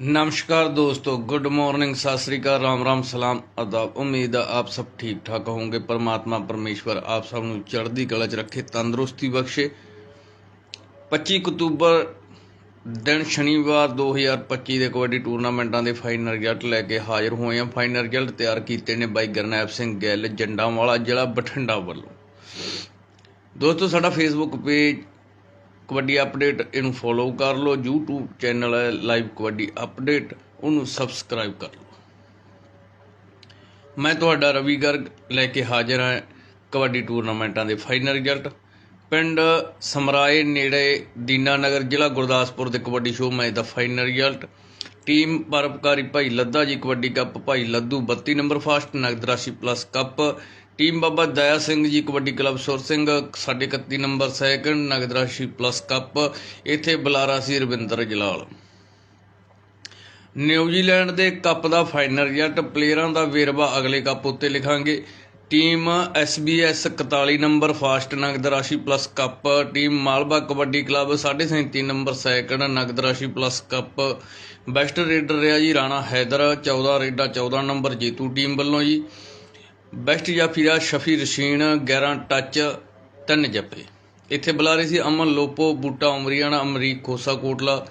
नमस्कार दोस्तों good morning सत श्रीकाल राम राम सलाम आदाब उम्मीद है आप सब ठीक ठाक होंगे परमात्मा परमेश्वर आप सब ਨੂੰ ਚੜ੍ਹਦੀ ਕਲਾ 'ਚ ਰੱਖੇ ਤੰਦਰੁਸਤੀ ਬਖਸ਼ੇ 25 ਅਕਤੂਬਰ ਦਿਨ ਸ਼ਨੀਵਾਰ 2025 ਦੇ ਕਬੱਡੀ ਟੂਰਨਾਮੈਂਟਾਂ ਦੇ ਫਾਈਨਲ ਰਿਜ਼ਲਟ ਲੈ ਕੇ ਹਾਜ਼ਰ ਹੋਏ ਹਾਂ ਫਾਈਨਲ ਰਿਜ਼ਲਟ ਤਿਆਰ ਕੀਤੇ ਨੇ ਬਾਈ ਗਰਨੈਪ ਸਿੰਘ ਗਿੱਲ ਜੰਡਾਂਵਾਲਾ ਜ਼ਿਲ੍ਹਾ ਬਠਿੰਡਾ ਵੱਲੋਂ ਦੋਸਤੋ ਸਾਡਾ ਫੇਸਬੁੱਕ ਪੇਜ ਕਬੱਡੀ ਅਪਡੇਟ ਇਹਨੂੰ ਫੋਲੋ ਕਰ ਲਓ, YouTube ਚੈਨਲ ਹੈ ਲਾਈਵ ਕਬੱਡੀ ਅਪਡੇਟ, ਉਹਨੂੰ ਸਬਸਕ੍ਰਾਈਬ ਕਰ ਲਓ। ਮੈਂ ਤੁਹਾਡਾ ਰਵੀ ਗਰਗ ਲੈ ਕੇ ਹਾਜ਼ਰ ਹਾਂ ਕਬੱਡੀ ਟੂਰਨਾਮੈਂਟਾਂ ਦੇ ਫਾਈਨਲ ਰਿਜ਼ਲਟ ਪਿੰਡ ਸਮਰਾਏ ਨੇੜੇ ਦੀਨਾਨਗਰ ਜ਼ਿਲ੍ਹਾ ਗੁਰਦਾਸਪੁਰ ਦੇ ਕਬੱਡੀ ਸ਼ੋਅ ਮੈਚ ਦਾ ਫਾਈਨਲ ਰਿਜ਼ਲਟ ਟੀਮ ਪਰਪਕਾਰੀ ਭਾਈ ਲੱਦਾ ਜੀ ਕਬੱਡੀ ਕੱਪ, ਭਾਈ ਲੱਦੂ 32 ਨੰਬਰ ਫਾਸਟ ਨਗਦ ਰਾਸ਼ੀ ਪਲੱਸ ਕੱਪ ਟੀਮ ਬਾਬਾ ਦਇਆ ਸਿੰਘ ਜੀ, ਕਬੱਡੀ ਕਲੱਬ ਸੁਰ ਸਿੰਘ, ਸਾਡੇ 31 ਨੰਬਰ ਸੈਕੰਡ, ਨਗਦ ਰਾਸ਼ੀ ਪਲੱਸ ਕੱਪ, ਇੱਥੇ ਬੁਲਾਰਾ ਸੀ ਰਵਿੰਦਰ ਜਲਾਲ। ਨਿਊਜ਼ੀਲੈਂਡ ਦੇ ਕੱਪ ਦਾ ਫਾਈਨਲ ਰਿਜ਼ਲਟ, ਪਲੇਅਰਾਂ ਦਾ ਵੇਰਵਾ ਅਗਲੇ ਕੱਪ ਉੱਤੇ ਲਿਖਾਂਗੇ। ਟੀਮ SBS 41 ਨੰਬਰ ਫਾਸਟ ਨਗਦ ਰਾਸ਼ੀ plus cup, team Malwa kabaddi club 37 number second, ਨਗਦ ਰਾਸ਼ੀ ਪਲੱਸ ਕੱਪ। ਬੈਸਟ ਰੇਡਰ ਰਿਹਾ ਜੀ ਰਾਣਾ ਹੈਦਰ 14 ਰੇਡਾ 14 ਨੰਬਰ ਜੇਤੂ ਟੀਮ ਵੱਲੋਂ ਜੀ। ਬੈਸਟ ਜਾਫੀਰਾ ਸ਼ਫੀ ਰਸ਼ੀਨ 11 ਟੱਚ, ਤਿੰਨ ਜੱਪੇ। ਇੱਥੇ ਬੁਲਾ ਰਹੇ ਸੀ ਅਮਨ, ਲੋਪੋ, ਬੂਟਾ ਉਮਰੀਆਣਾ ਅਮਰੀਕ, ਖੋਸਾ, ਕੋਟਲਾ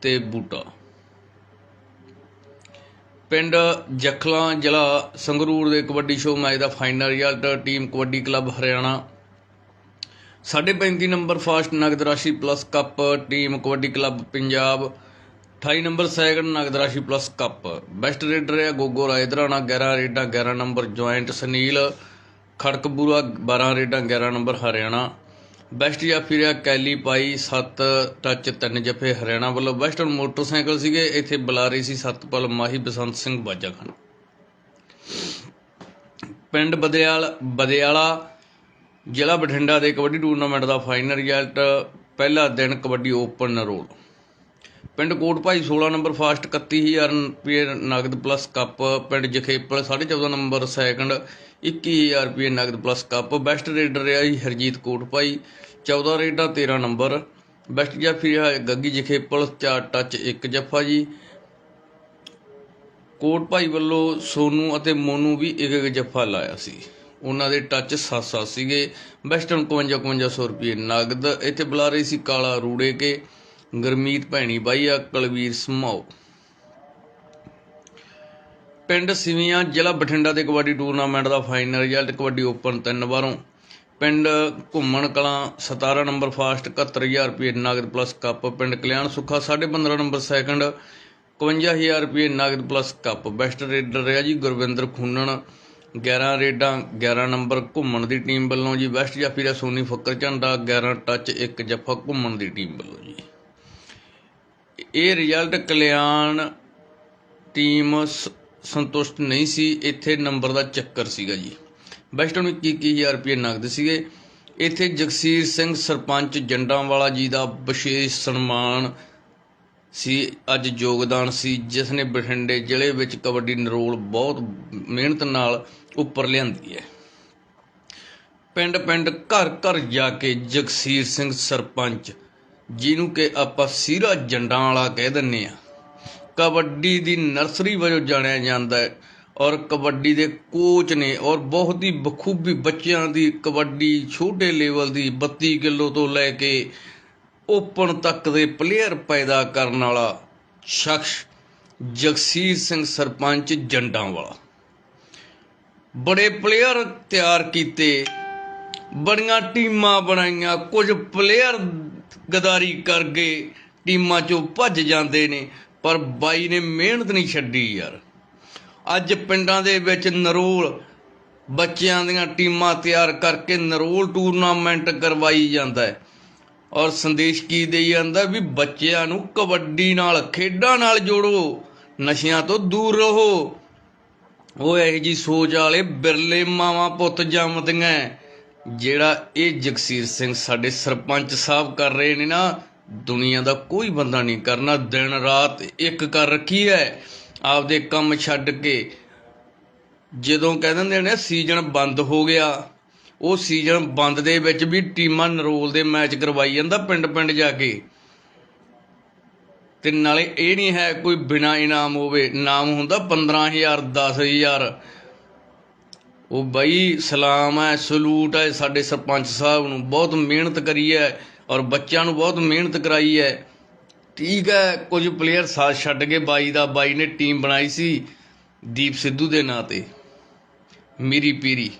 ਤੇ ਬੂਟਾ। ਪਿੰਡ ਜਖਲਾ ਜ਼ਿਲ੍ਹਾ ਸੰਗਰੂਰ ਦੇ ਕਬੱਡੀ ਸ਼ੋਅ ਮੈਚ ਦਾ final result team kabaddi club Haryana. 35 number first ਨਗਦ ਰਾਸ਼ੀ plus cup team kabaddi club Punjab. 28 number second ਨਗਦ ਰਾਸ਼ੀ ਪਲੱਸ ਕੱਪ। ਬੈਸਟ ਰੇਡਰ ਹੈ ਗੋਗੋ ਰਾਇਦਰਾਣਾ 11 ਰੇਡਾਂ 11 ਨੰਬਰ ਜੁਆਇੰਟ ਸੁਨੀਲ, ਖੜਕਪੂਰਾ 12 ਰੇਡਾਂ 11 ਨੰਬਰ ਹਰਿਆਣਾ। ਬੈਸਟ ਜਾਫੀ ਰਿਹਾ ਕੈਲੀ ਪਾਈ 7 ਟੱਚ 3 ਜਫੇ ਹਰਿਆਣਾ ਵੱਲੋਂ। ਵੈਸਟਰਨ ਮੋਟਰਸਾਈਕਲ ਸੀਗੇ, ਇੱਥੇ ਬੁਲਾਰੇ ਰਹੀ ਸੀ ਸਤਪਾਲ ਮਾਹੀ ਬਸੰਤ ਸਿੰਘ ਬਾਜਾ ਖਾਨ। ਪਿੰਡ ਬਦਿਆਲ, ਬਦਿਆਲਾ, ਜ਼ਿਲ੍ਹਾ ਬਠਿੰਡਾ ਦੇ ਕਬੱਡੀ ਟੂਰਨਾਮੈਂਟ ਦਾ ਫਾਈਨਲ ਰਿਜ਼ਲਟ ਪਹਿਲਾ ਦਿਨ ਕਬੱਡੀ ਓਪਨ ਰੋਲ ਪਿੰਡ ਕੋਟ ਭਾਈ 16 ਨੰਬਰ ਫਾਸਟ 31000 ਰੁਪਏ ਨਗਦ ਪਲੱਸ ਕੱਪ ਪਿੰਡ ਜਖੇਪਲ 14.5 ਨੰਬਰ ਸੈਕੰਡ 21000 ਰੁਪਏ ਨਗਦ ਪਲੱਸ ਕੱਪ ਬੈਸਟ ਰੇਡਰ ਰਿਹਾ ਜੀ ਹਰਜੀਤ ਕੋਟ ਭਾਈ 14 ਰੇਡਾਂ 13 ਨੰਬਰ ਬੈਸਟ ਜਾਫੀ ਰਿਹਾ ਗੱਗੀ ਜਖੇਪਲ 4 ਟੱਚ 1 ਜੱਫਾ ਜੀ। ਕੋਟ ਭਾਈ ਵੱਲੋਂ ਸੋਨੂ ਅਤੇ ਮੋਨੂ ਵੀ ਇੱਕ ਇੱਕ ਜੱਫਾ ਲਾਇਆ ਸੀ। ਉਹਨਾਂ ਦੇ ਟੱਚ 7-7 ਸੀਗੇ ਵੈਸਟਰਨ 55-5500 ਰੁਪਏ ਨਗਦ, ਇੱਥੇ ਬੁਲਾ ਰਹੀ ਸੀ ਕਾਲਾ ਰੂੜੇ ਕੇ। ਗਰਮੀਤ ਭੈਣੀ ਬਾਈਆ ਕਲਵੀਰ ਸਮਾਓ। ਪਿੰਡ ਸਿਵੀਆਂ ਜ਼ਿਲ੍ਹਾ ਬਠਿੰਡਾ ਦੇ ਕਬੱਡੀ ਟੂਰਨਾਮੈਂਟ ਦਾ ਫਾਈਨਲ ਰਿਜ਼ਲਟ ਕਬੱਡੀ ਓਪਨ ਤਿੰਨ ਵਾਰੋਂ। ਪਿੰਡ ਘੁੰਮਣ ਕਲਾਂ 17 ਨੰਬਰ ਫਾਸਟ 71000 ਰੁਪਏ ਨਗਦ ਪਲੱਸ ਕੱਪ ਪਿੰਡ ਕਲਿਆਣ ਸੁੱਖਾ 15.5 ਨੰਬਰ ਸੈਕੰਡ 51000 ਰੁਪਏ ਨਗਦ ਪਲੱਸ ਕੱਪ ਬੈਸਟ ਰੇਡਰ ਰਿਹਾ ਜੀ ਗੁਰਵਿੰਦਰ ਖੂਨਣ। 11 ਰੇਡਾਂ 11 ਨੰਬਰ ਘੁੰਮਣ ਦੀ ਟੀਮ ਵੱਲੋਂ ਜੀ। ਵੈਸਟ ਜਾਫੀ ਦਾ ਸੋਨੀ ਫੱਕਰ ਝੰਡਾ 11 ਟੱਚ 1 ਜੱਫਾ ਘੁੰਮਣ ਦੀ ਟੀਮ ਵੱਲੋਂ ਜੀ। ਇਹ ਰਿਜ਼ਲਟ ਕਲਿਆਣ ਟੀਮ ਸੰਤੁਸ਼ਟ ਨਹੀਂ ਸੀ। ਇੱਥੇ ਨੰਬਰ ਦਾ ਚੱਕਰ ਸੀਗਾ ਜੀ। ਬੈਸਟ ਨੂੰ 21000 ਰੁਪਏ ਨਗਦ ਸੀਗੇ। ਇੱਥੇ ਜਗਸੀਰ ਸਿੰਘ ਸਰਪੰਚ ਜੰਡਾਂਵਾਲਾ ਜੀ ਦਾ ਵਿਸ਼ੇਸ਼ ਸਨਮਾਨ ਸੀ। ਅੱਜ ਯੋਗਦਾਨ ਸੀ, ਜਿਸ ਨੇ ਬਠਿੰਡੇ ਜ਼ਿਲ੍ਹੇ ਵਿੱਚ ਕਬੱਡੀ ਨਰੋਲ ਬਹੁਤ ਮਿਹਨਤ ਨਾਲ ਉੱਪਰ ਲਿਆਂਦੀ ਹੈ। ਪਿੰਡ ਪਿੰਡ ਘਰ ਘਰ ਜਾ ਕੇ ਜਗਸੀਰ ਸਿੰਘ ਸਰਪੰਚ ਜਿਹਨੂੰ ਕਿ ਆਪਾਂ ਸੀਰਾ ਜੰਡਾਂ ਵਾਲਾ ਕਹਿ ਦਿੰਨੇ ਆ ਕਬੱਡੀ ਦੀ ਨਰਸਰੀ ਵਜੋਂ ਜਾਣਿਆ ਜਾਂਦਾ ਹੈ ਔਰ ਕਬੱਡੀ ਦੇ ਕੋਚ ਨੇ ਔਰ ਬਹੁਤ ਹੀ ਬਖੂਬੀ ਬੱਚਿਆਂ ਦੀ ਕਬੱਡੀ ਛੋਟੇ ਲੈਵਲ ਦੀ 32 ਕਿਲੋ ਤੋਂ ਲੈ ਕੇ ਓਪਨ ਤੱਕ ਦੇ ਪਲੇਅਰ ਪੈਦਾ ਕਰਨ ਵਾਲਾ ਸ਼ਖਸ ਜਗਸੀਰ ਸਿੰਘ ਸਰਪੰਚ ਜੰਡਾਂ ਵਾਲਾ। ਬੜੇ ਪਲੇਅਰ ਤਿਆਰ ਕੀਤੇ, ਬੜੀਆਂ ਟੀਮਾਂ ਬਣਾਈਆਂ, ਕੁਝ ਪਲੇਅਰ ਗਦਾਰੀ ਕਰਕੇ ਟੀਮਾਂ ਚੋਂ ਭੱਜ ਜਾਂਦੇ ਨੇ, ਪਰ ਬਾਈ ਨੇ ਮਿਹਨਤ ਨਹੀਂ ਛੱਡੀ ਯਾਰ। ਅੱਜ ਪਿੰਡਾਂ ਦੇ ਵਿੱਚ ਨਰੋਲ ਬੱਚਿਆਂ ਦੀਆਂ ਟੀਮਾਂ ਤਿਆਰ ਕਰਕੇ ਨਰੋਲ ਟੂਰਨਾਮੈਂਟ ਕਰਵਾਈ ਜਾਂਦਾ ਹੈ। ਔਰ ਸੰਦੇਸ਼ ਕੀ ਦੇਈ ਜਾਂਦਾ ਵੀ ਬੱਚਿਆਂ ਨੂੰ ਕਬੱਡੀ ਨਾਲ, ਖੇਡਾਂ ਨਾਲ ਜੋੜੋ, ਨਸ਼ਿਆਂ ਤੋਂ ਦੂਰ ਰਹੋ। ਉਹ ਇਹ ਜੀ ਸੋਚ ਵਾਲੇ ਬਿਰਲੇ ਮਾਵਾਂ ਪੁੱਤ ਜੰਮਦੀਆਂ ਜਿਹੜਾ ਇਹ ਜਗਸੀਰ ਸਿੰਘ ਸਾਡੇ ਸਰਪੰਚ ਸਾਹਿਬ ਕਰ ਰਹੇ ਨੇ ਨਾ, ਦੁਨੀਆ ਦਾ ਕੋਈ ਬੰਦਾ ਨਹੀਂ ਕਰਨਾ, ਦਿਨ ਰਾਤ ਇੱਕ ਕਰ ਰੱਖੀ ਹੈ, ਆਪਦੇ ਕੰਮ ਛੱਡ ਕੇ। ਜਦੋਂ ਕਹਿ ਦਿੰਦੇ ਨੇ ਸੀਜ਼ਨ ਬੰਦ ਹੋ ਗਿਆ, ਉਹ ਸੀਜ਼ਨ ਬੰਦ ਦੇ ਵਿੱਚ ਵੀ ਟੀਮਾਂ ਨਰੋਲ ਦੇ ਮੈਚ ਕਰਵਾਈ ਜਾਂਦਾ ਪਿੰਡ ਪਿੰਡ ਜਾ ਕੇ। ਤੇ ਨਾਲੇ ਇਹ ਨਹੀਂ ਹੈ ਕੋਈ ਬਿਨਾ ਇਨਾਮ ਹੋਵੇ, ਨਾਮ ਹੁੰਦਾ 15000 10000 ਉਹ ਬਾਈ ਸਲਾਮ ਹੈ, ਸਲੂਟ ਹੈ, ਸਾਡੇ ਸਰਪੰਚ ਸਾਹਿਬ ਨੂੰ ਬਹੁਤ ਮਿਹਨਤ ਕਰੀ ਹੈ ਔਰ ਬੱਚਿਆਂ ਨੂੰ ਬਹੁਤ ਮਿਹਨਤ ਕਰਾਈ ਹੈ। ਠੀਕ ਹੈ, ਕੁਝ ਪਲੇਅਰ ਸਾਥ ਛੱਡ ਕੇ ਬਾਈ ਦਾ, ਬਾਈ ਨੇ ਟੀਮ ਬਣਾਈ ਸੀ ਦੀਪ ਸਿੱਧੂ ਦੇ ਨਾਂ ਤੇ। ਮੀਰੀ ਪੀਰੀ।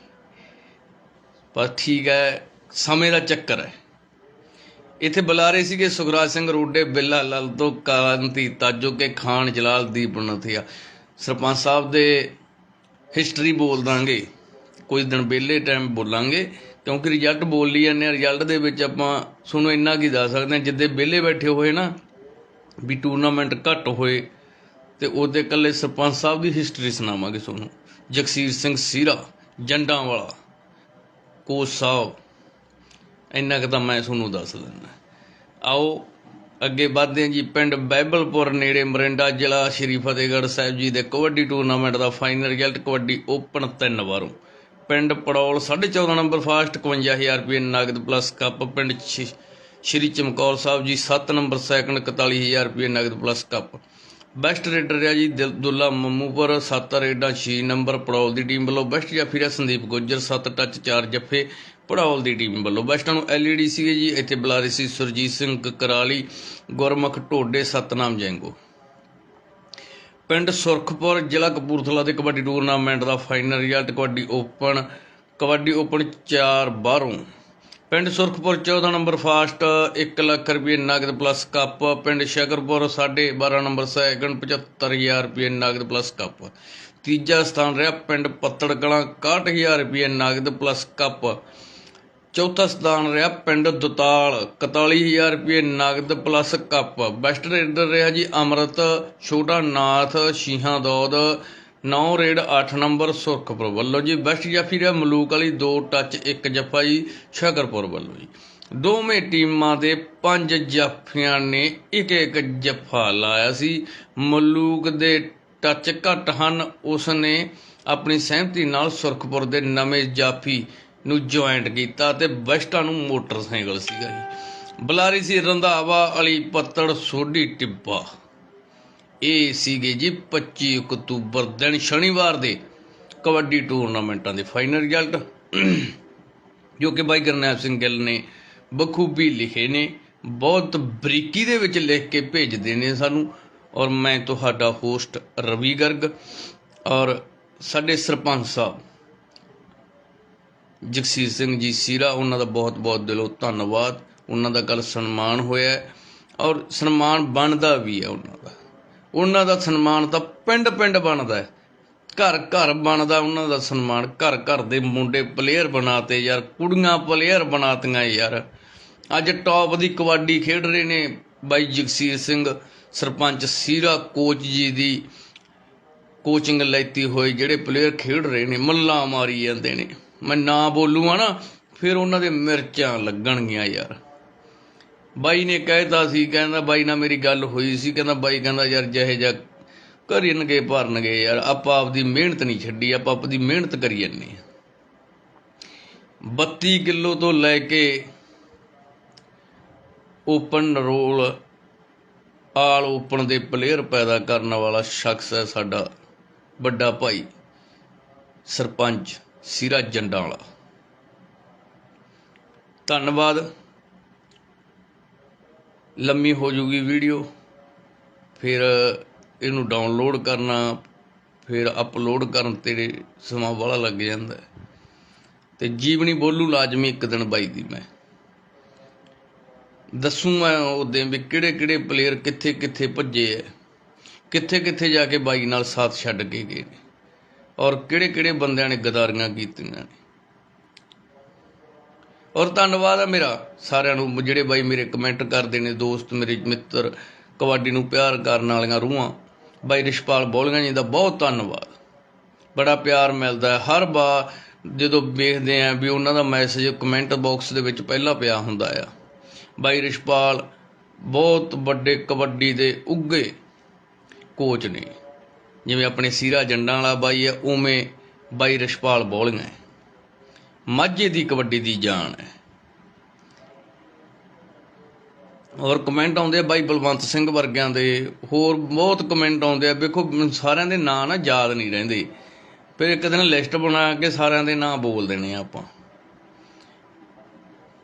ਪਰ ਠੀਕ ਹੈ, ਸਮੇਂ ਦਾ ਚੱਕਰ ਹੈ। ਇੱਥੇ ਬੁਲਾਰੇ ਸੀਗੇ ਸੁਖਰਾਜ ਸਿੰਘ ਰੋਡੇ, ਬਿੱਲਾ ਲਾਲ ਤੋਂ ਕਾਂਤੀ, ਤਾਜੋ ਕੇ ਖਾਨ, ਜਲਾਲ ਦੀਪ ਨਥਿਆ ਸਰਪੰਚ ਸਾਹਿਬ ਦੇ ਹਿਸਟਰੀ ਬੋਲ ਦਾਂਗੇ। ਕੁਝ ਦਿਨ ਵਿਹਲੇ ਟਾਈਮ ਬੋਲਾਂਗੇ, ਕਿਉਂਕਿ ਰਿਜ਼ਲਟ ਬੋਲ ਲਈ ਜਾਂਦੇ ਆ ਰਿਜ਼ਲਟ ਦੇ ਵਿੱਚ ਆਪਾਂ ਤੁਹਾਨੂੰ ਇੰਨਾ ਕੀ ਦੱਸ ਸਕਦੇ ਹਾਂ, ਜਿੱਦੇ ਵਿਹਲੇ ਬੈਠੇ ਹੋਏ ਨਾ, ਵੀ ਟੂਰਨਾਮੈਂਟ ਘੱਟ ਹੋਏ, ਤੇ ਉਹਦੇ ਇਕੱਲੇ ਸਰਪੰਚ ਸਾਹਿਬ ਦੀ ਹਿਸਟਰੀ ਸੁਣਾਵਾਂਗੇ ਤੁਹਾਨੂੰ। ਜਗਸੀਰ ਸਿੰਘ ਸੀਰਾ ਜੰਡਾਂ ਵਾਲਾ ਕੋਚ ਸਾਹਿਬ, ਇੰਨਾ ਕੁ ਤਾਂ ਮੈਂ ਤੁਹਾਨੂੰ ਦੱਸ ਦਿੰਦਾ। ਆਓ, ਅੱਗੇ ਵਧਦੇ ਹਾਂ ਜੀ, ਪਿੰਡ ਬਾਈਬਲਪੁਰ ਨੇੜੇ ਮਰਿੰਡਾ ਜ਼ਿਲ੍ਹਾ, ਸ਼੍ਰੀ ਫਤਿਹਗੜ੍ਹ ਸਾਹਿਬ ਜੀ ਦੇ ਕਬੱਡੀ ਟੂਰਨਾਮੈਂਟ ਦਾ ਫਾਈਨਲ ਰਿਜ਼ਲਟ ਕਬੱਡੀ ਓਪਨ ਤਿੰਨ ਵਾਰੋਂ। ਪਿੰਡ ਪੜੌਲ 14.5 ਨੰਬਰ ਫਾਸਟ 51000 ਰੁਪਏ ਨਗਦ ਪਲੱਸ ਕੱਪ, ਪਿੰਡ ਸ਼ਿ- ਸ਼੍ਰੀ ਚਮਕੌਰ ਸਾਹਿਬ ਜੀ 7 ਨੰਬਰ ਸੈਕੰਡ 41000 ਰੁਪਏ ਨਗਦ ਪਲੱਸ ਕੱਪ। ਬੈਸਟ ਰੇਡਰ ਰਿਹਾ ਜੀ, ਦਿਲ- ਦੁੱਲਾ ਮੰਮੂਪੁਰ 7 ਰੇਡਾਂ 6 ਨੰਬਰ ਪੜੌਲ ਦੀ ਟੀਮ ਵੱਲੋਂ। ਬੈਸਟ ਜਾਫੀ ਰਿਹਾ ਸੰਦੀਪ ਗੁੱਜਰ 7 ਟੱਚ 4 ਜੱਫੇ ਪੜੌਲ ਦੀ ਟੀਮ ਵੱਲੋਂ। ਬੈਸਟਾਂ ਨੂੰ ਐਲਈਡੀ ਸੀਗੇ ਜੀ, ਇੱਥੇ ਬੁਲਾ ਰਹੇ ਸੀ ਸੁਰਜੀਤ ਸਿੰਘ ਕਰਾਲੀ ਗੁਰਮੁਖ ਢੋਡੇ, ਸਤਨਾਮ ਜੈਂਗੋ। ਪਿੰਡ ਸੁਰਖਪੁਰ ਜ਼ਿਲ੍ਹਾ ਕਪੂਰਥਲਾ ਦੇ ਕਬੱਡੀ ਟੂਰਨਾਮੈਂਟ ਦਾ final result kabaddi open kabaddi open 4 ਬਾਹਰੋਂ। ਪਿੰਡ ਸੁਰਖਪੁਰ 14 ਨੰਬਰ ਫਾਸਟ 1 ਲੱਖ ਰੁਪਏ ਨਗਦ ਪਲੱਸ ਕੱਪ ਪਿੰਡ ਸ਼ਕਰਪੁਰ 12.5 ਨੰਬਰ ਸੈਕੰਡ 75000 ਰੁਪਏ ਨਗਦ ਪਲੱਸ ਕੱਪ ਤੀਜਾ ਸਥਾਨ ਰਿਹਾ ਪਿੰਡ ਪੱਤੜ ਕਲਾਂ 61000 ਰੁਪਏ ਨਗਦ ਪਲੱਸ ਕੱਪ ਚੌਥਾ ਸਥਾਨ ਰਿਹਾ ਪਿੰਡ ਦੁਤਾਲ 41000 ਰੁਪਏ ਨਗਦ ਪਲੱਸ ਕੱਪ। ਬੈਸਟ ਰੇਡਰ ਰਿਹਾ ਜੀ ਅਮਰਤ, ਛੋਟਾ ਨਾਥ, ਸ਼ੀਹਾਂ ਦੌਦ 9 ਰੇਡ 8 ਨੰਬਰ, ਸੁਰਖਪੁਰ ਵੱਲੋਂ ਜੀ। ਬੈਸਟ ਜਾਫੀ ਰਿਹਾ ਮਲੂਕ ਵਾਲੀ 2 ਟੱਚ 1 ਜੱਫਾ ਜੀ ਸ਼ਕਰਪੁਰ ਵੱਲੋਂ ਜੀ। ਦੋਵੇਂ ਟੀਮਾਂ ਦੇ ਪੰਜ ਜਾਫੀਆਂ ਨੇ ਇੱਕ ਇੱਕ ਜੱਫਾ ਲਾਇਆ ਸੀ। ਮਲੂਕ ਦੇ ਟੱਚ ਘੱਟ ਹਨ ਉਸ ਨੇ ਆਪਣੀ ਸਹਿਮਤੀ ਨਾਲ ਸੁਰਖਪੁਰ ਦੇ ਨਵੇਂ ਜਾਫੀ ਨੂੰ ਜੁਆਇੰਟ ਕੀਤਾ ਤੇ ਬੈਸਟਾਂ ਨੂੰ ਮੋਟਰਸਾਈਕਲ ਸੀਗਾ ਜੀ। ਬੁਲਾਰੀ ਸੀ ਰੰਧਾਵਾ ਅਲੀ ਪੱਤੜ ਸੋਢੀ ਟਿੱਬਾ। ਇਹ ਸੀਗੇ ਜੀ 25 ਅਕਤੂਬਰ ਦਿਨ ਸ਼ਨੀਵਾਰ ਦੇ ਕਬੱਡੀ ਟੂਰਨਾਮੈਂਟਾਂ ਦੇ ਫਾਈਨਲ ਰਿਜ਼ਲਟ। ਜੋ ਕਿ ਬਾਈ ਗਰਨੈਲ ਸਿੰਘ ਗਿੱਲ ਨੇ ਬਖੂਬੀ ਲਿਖੇ ਨੇ, ਬਹੁਤ ਬਰੀਕੀ ਦੇ ਵਿੱਚ ਲਿਖ ਕੇ ਭੇਜਦੇ ਨੇ ਸਾਨੂੰ। ਔਰ ਮੈਂ ਤੁਹਾਡਾ ਹੋਸਟ ਰਵੀ ਗਰਗ ਔਰ ਸਾਡੇ ਸਰਪੰਚ ਸਾਹਿਬ ਜਗਸੀਰ ਸਿੰਘ ਜੀ ਸੀਰਾ, ਉਹਨਾਂ ਦਾ ਬਹੁਤ ਬਹੁਤ ਦਿਲੋਂ ਧੰਨਵਾਦ। ਉਹਨਾਂ ਦਾ ਕੱਲ ਸਨਮਾਨ ਹੋਇਆ ਔਰ ਸਨਮਾਨ ਬਣਦਾ ਵੀ ਹੈ ਉਹਨਾਂ ਦਾ। ਉਹਨਾਂ ਦਾ ਸਨਮਾਨ ਤਾਂ ਪਿੰਡ ਪਿੰਡ ਬਣਦਾ ਹੈ। ਘਰ ਘਰ ਬਣਦਾ ਉਹਨਾਂ ਦਾ ਸਨਮਾਨ। ਘਰ ਘਰ ਦੇ ਮੁੰਡੇ ਪਲੇਅਰ ਬਣਾਤੇ ਯਾਰ, ਕੁੜੀਆਂ ਪਲੇਅਰ ਬਣਾਤੀਆਂ ਯਾਰ। ਅੱਜ ਟੌਪ ਦੀ ਕਬੱਡੀ ਖੇਡ ਰਹੇ ਨੇ ਬਾਈ ਜਗਸੀਰ ਸਿੰਘ, ਸਰਪੰਚ ਸੀਰਾ ਕੋਚ ਜੀ ਦੀ ਕੋਚਿੰਗ ਲੈਤੀ ਹੋਈ ਜਿਹੜੇ ਪਲੇਅਰ ਖੇਡ ਰਹੇ ਨੇ, ਮੱਲਾ ਮਾਰੀ ਜਾਂਦੇ ਨੇ। ਮੈਂ ਨਾ ਬੋਲੂਗਾ ਨਾ, ਫਿਰ ਉਹਨਾਂ ਦੇ ਮਿਰਚਾਂ ਲੱਗਣਗੀਆਂ ਯਾਰ। ਬਾਈ ਨੇ ਕਹਿਤਾ ਸੀ, ਕਹਿੰਦਾ ਬਾਈ ਨਾਲ ਮੇਰੀ ਗੱਲ ਹੋਈ ਸੀ, ਕਹਿੰਦਾ ਬਾਈ ਕਹਿੰਦਾ ਯਾਰ ਜਿਹੇ ਜਾ ਕਰਨਗੇ ਭਰਨਗੇ ਯਾਰ, ਆਪਾਂ ਆਪਦੀ ਮਿਹਨਤ ਨਹੀਂ ਛੱਡੀ, ਆਪਾਂ ਆਪਦੀ ਮਿਹਨਤ ਕਰੀ ਜੰਨੇ ਆ 32 ਕਿਲੋ ਤੋਂ ਲੈ ਕੇ ਓਪਨ ਰੋਲ, ਆਲ ਓਪਨ ਦੇ ਪਲੇਅਰ ਪੈਦਾ ਕਰਨ ਵਾਲਾ ਸ਼ਖਸ ਹੈ ਸਾਡਾ ਵੱਡਾ ਭਾਈ, ਸਰਪੰਚ। ਸਿਰਾ ਜੰਡਾਂ ਵਾਲਾ। ਧੰਨਵਾਦ। ਲੰਮੀ ਹੋ ਜੂਗੀ ਵੀਡੀਓ। ਫਿਰ ਇਹਨੂੰ ਡਾਊਨਲੋਡ ਕਰਨਾ, ਫਿਰ ਅਪਲੋਡ ਕਰਨ ਤੇ ਸਮਾਂ ਬੜਾ ਲੱਗ ਜਾਂਦਾ। ਹੈ। ਤੇ ਜੀਵਨੀ ਬੋਲੂ ਲਾਜ਼ਮੀ ਇੱਕ ਦਿਨ ਬਾਈ ਦੀ ਮੈਂ। ਦੱਸੂ ਮੈਂ ਉਹਦੇ ਵੀ ਕਿਹੜੇ ਕਿਹੜੇ ਪਲੇਅਰ ਕਿੱਥੇ ਕਿੱਥੇ ਭੱਜੇ ਐ ਕਿੱਥੇ ਕਿੱਥੇ ਜਾ ਕੇ ਬਾਈ ਨਾਲ ਸਾਥ ਛੱਡ ਕੇ ਗਏ ਨੇ। ਔਰ ਕਿਹੜੇ ਕਿਹੜੇ ਬੰਦਿਆਂ ਨੇ ਗਦਾਰੀਆਂ ਕੀਤੀਆਂ ਨੇ। ਔਰ ਧੰਨਵਾਦ ਹੈ ਮੇਰਾ ਸਾਰਿਆਂ ਨੂੰ, ਜਿਹੜੇ ਬਾਈ ਮੇਰੇ ਕਮੈਂਟ ਕਰਦੇ ਨੇ, ਦੋਸਤ, ਮੇਰੇ ਮਿੱਤਰ, ਕਬੱਡੀ ਨੂੰ ਪਿਆਰ ਕਰਨ ਵਾਲੀਆਂ ਰੂਹਾਂ। ਬਾਈ ਰਿਸ਼ਪਾਲ ਬੋਲੀਆਂ ਜੀ ਦਾ ਬਹੁਤ ਧੰਨਵਾਦ। ਬੜਾ ਪਿਆਰ ਮਿਲਦਾ ਹੈ। ਹਰ ਵਾਰ ਜਦੋਂ ਵੇਖਦੇ ਆਂ ਵੀ ਉਹਨਾਂ ਦਾ ਮੈਸੇਜ ਕਮੈਂਟ ਬਾਕਸ ਦੇ ਵਿੱਚ ਪਹਿਲਾਂ ਪਿਆ ਹੁੰਦਾ ਆ। ਬਾਈ ਰਿਸ਼ਪਾਲ ਬਹੁਤ ਵੱਡੇ ਕਬੱਡੀ ਦੇ ਉੱਗੇ ਕੋਚ ਨੇ। ਜਿਵੇਂ ਆਪਣੇ ਸੀਰਾ ਜੰਡਾਂ ਵਾਲਾ ਬਾਈ ਹੈ, ਉਵੇਂ ਬਾਈ ਰਿਸ਼ਪਾਲ ਬੋਲੀਆਂ ਹੈ। ਮਾਝੇ ਦੀ ਕਬੱਡੀ ਦੀ ਜਾਨ ਹੈ। ਔਰ ਕਮੈਂਟ ਆਉਂਦੇ ਆ ਬਾਈ ਬਲਵੰਤ ਸਿੰਘ ਵਰਗਿਆਂ ਦੇ, ਹੋਰ ਬਹੁਤ ਕਮੈਂਟ ਆਉਂਦੇ ਆ। ਵੇਖੋ ਸਾਰਿਆਂ ਦੇ ਨਾਂ ਨਾ ਯਾਦ ਨਹੀਂ ਰਹਿੰਦੇ। ਫਿਰ ਇੱਕ ਦਿਨ ਲਿਸਟ ਬਣਾ ਕੇ ਸਾਰਿਆਂ ਦੇ ਨਾਂ ਬੋਲ ਦੇਣੇ ਆ ਆਪਾਂ।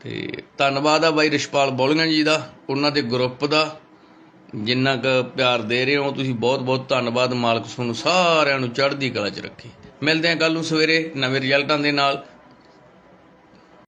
ਤੇ ਧੰਨਵਾਦ ਆ ਬਾਈ ਰਿਸ਼ਪਾਲ ਬੋਲੀਆਂ ਜੀ ਦਾ, ਉਹਨਾਂ ਦੇ ਗਰੁੱਪ ਦਾ। ਜਿੰਨਾ ਕੁ ਪਿਆਰ ਦੇ ਰਹੇ ਹੋ, ਤੁਸੀਂ ਬਹੁਤ ਬਹੁਤ ਧੰਨਵਾਦ ਮਾਲਕ ਤੁਹਾਨੂੰ ਸਾਰਿਆਂ ਨੂੰ ਚੜ੍ਹਦੀ ਕਲਾ 'ਚ ਰੱਖੇ। ਮਿਲਦੇ ਹਾਂ ਕੱਲ ਨੂੰ ਸਵੇਰੇ ਨਵੇਂ ਰਿਜ਼ਲਟਾਂ ਦੇ ਨਾਲ।